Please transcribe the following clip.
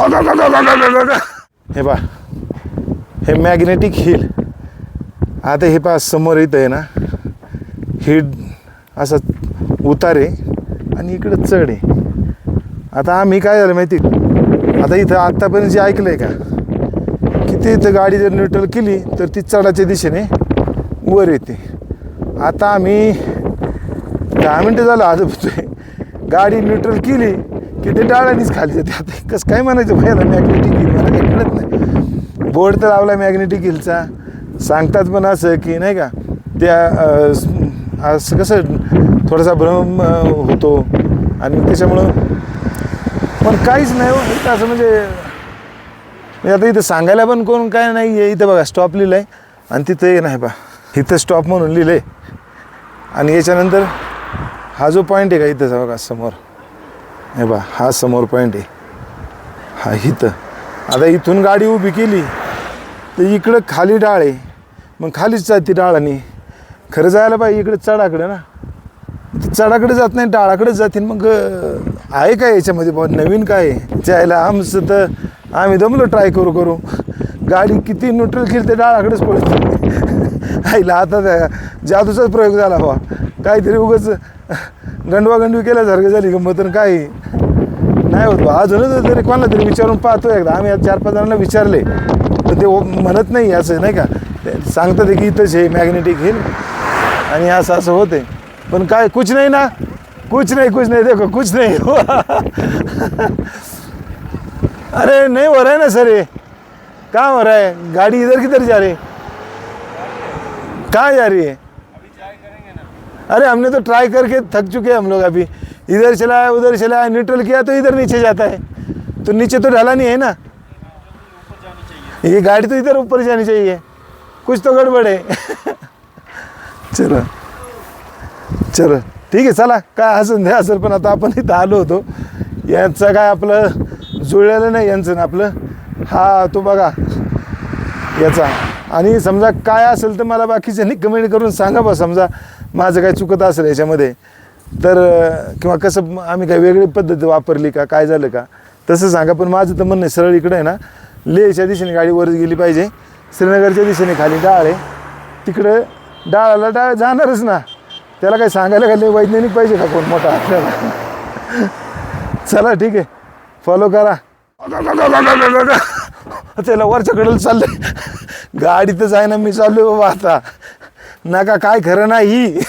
हे पा हे मॅग्नेटिक हिल आता हे पा समोर इथं आहे ना हे असा उतार आहे आणि इकडं चढ आहे. आता आम्ही काय झालं माहिती? आता इथं आत्तापर्यंत जे ऐकलं आहे का किती इथं गाडी जर न्यूट्रल केली तर ती चढाच्या दिशेने वर येते. आता आम्ही दहा मिनटं झालं आज गाडी न्यूट्रल केली की ते डाळानीच खाली जाते आता कसं काय म्हणायचं भयाला मॅग्नेटिक हिल मला काही कळत नाही. बोर्ड तर लावला मॅग्नेटिक हिलचा सांगतात पण असं की नाही का त्या असं कसं थोडासा भ्रम होतो. आणि त्याच्यामुळं पण काहीच नाही हो. इथं असं म्हणजे म्हणजे आता इथं सांगायला पण कोण काय नाही आहे इथं बघा स्टॉप लिहिलं आहे आणि तिथं हे नाही बा इथं स्टॉप म्हणून लिहिलं आहे आणि याच्यानंतर हा जो पॉईंट आहे का इथं बघा समोर. हे बा हा समोर पॉईंट आहे. हा इथं. आता इथून गाडी उभी केली तर इकडं खाली डाळ आहे. मग खालीच जाते डाळाने. खरं जायला पाहिजे इकडे चढाकडे ना. चढाकडे जात नाही डाळाकडे जातील मग आहे काय याच्यामध्ये बुवा? नवीन काय आहे? जायला आमचं तर आम्ही दमलो ट्राय करू करू. गाडी किती न्यूट्रल केली ते डाळाकडेच पडते आईला आता त्या जादूचाच प्रयोग झाला बा काहीतरी उगाच गंडवागंडवी केल्यासारखं झाली गंमत तर काय? नाही होत बा. अजूनच तरी कोणाला तरी विचारून पाहतो एकदा. आम्ही आज चार पाच जणांना विचारले. पण ते म्हणत नाही असं नाही का? सांगतात की इथंच हे मॅग्नेटिक हिल आणि असं असं होते पण काय कुछ नाही ना? कुछ नाही कुछ नाही. देखो कुछ नाही. अरे नाही हो रहा है ना सर ये? कहाँ हो रहा है? गाड़ी इधर किधर जा रही है? कहाँ जा रही है? अरे हमने तो ट्राई करके थक चुके हैं हम लोग अभी। इधर चलाया उधर चलाया न्यूट्रल किया तो इधर नीचे जाता है। तो नीचे तो ढाला नहीं है ना? ये गाड़ी तो इधर ऊपर जानी चाहिए। कुछ तो गड़बड़ है। चलो। चलो। ठीक आहे चला काय असं द्या असेल पण आता आपण इथं आलो होतो. यांचं काय आपलं जुळलेलं नाही यांचं ना आपलं. हा तो बघा. याचा. आणि समजा काय असेल तर मला बाकीच्यांनी कमेंट करून सांगा बा समजा माझं काय चुकत असेल याच्यामध्ये. तर किंवा कसं आम्ही काय वेगळी पद्धत वापरली का काय झालं का तसं सांगा. पण माझं तर म्हणणं आहे सरळ इकडं आहे ना लेहच्या दिशेने गाडी वरच गेली पाहिजे. श्रीनगरच्या दिशेने खाली डाळ आहे. तिकडं डाळाला डाळ जाणारच ना. त्याला काही सांगायला काही वैज्ञानिक पाहिजे का कोण मोठा? आपल्याला चला ठीक आहे. फॉलो करा. त्याला वरच्या कडेला चाललंय. गाडीतच आहे ना मी चाललोय बाबा आता. नका काय खरं नाही.